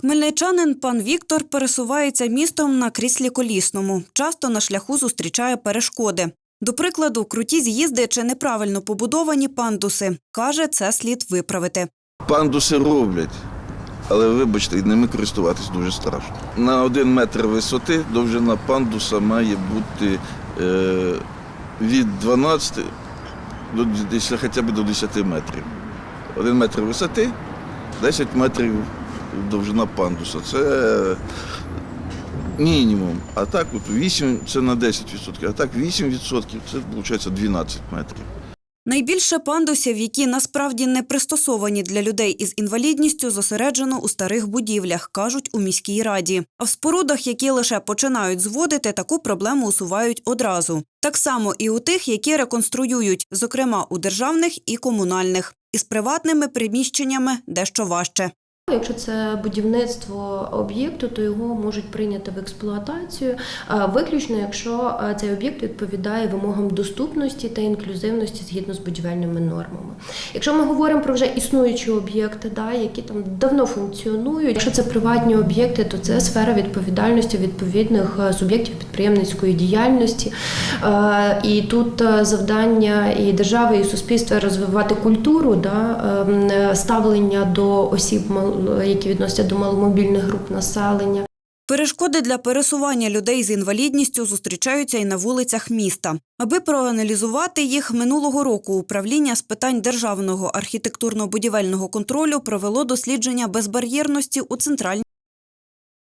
Хмельничанин пан Віктор пересувається містом на кріслі колісному. Часто на шляху зустрічає перешкоди. До прикладу, круті з'їзди чи неправильно побудовані пандуси. Каже, це слід виправити. Пандуси роблять, але вибачте, ними користуватись дуже страшно. На один метр висоти довжина пандуса має бути е, від 12 до хоча б до 10 метрів. Один метр висоти, 10 метрів довжина пандуса. Це мінімум. А так от 8 це на 10%, а так 8% це виходить 12 метрів. Найбільше пандусів, які насправді не пристосовані для людей із інвалідністю, зосереджено у старих будівлях, кажуть у міській раді. А в спорудах, які лише починають зводити, таку проблему усувають одразу. Так само і у тих, які реконструюють, зокрема у державних і комунальних. Із приватними приміщеннями дещо важче. Якщо це будівництво об'єкту, то його можуть прийняти в експлуатацію, виключно якщо цей об'єкт відповідає вимогам доступності та інклюзивності згідно з будівельними нормами. Якщо ми говоримо про вже існуючі об'єкти, да, які там давно функціонують, якщо це приватні об'єкти, то це сфера відповідальності відповідних е, суб'єктів підприємницької діяльності. Е, І тут е, завдання і держави, і суспільства розвивати культуру да, ем, ставлення до осіб, які відносяться до маломобільних груп населення. Перешкоди для пересування людей з інвалідністю зустрічаються і на вулицях міста. Аби проаналізувати їх минулого року управління з питань державного архітектурно-будівельного контролю провело дослідження безбар'єрності у центральній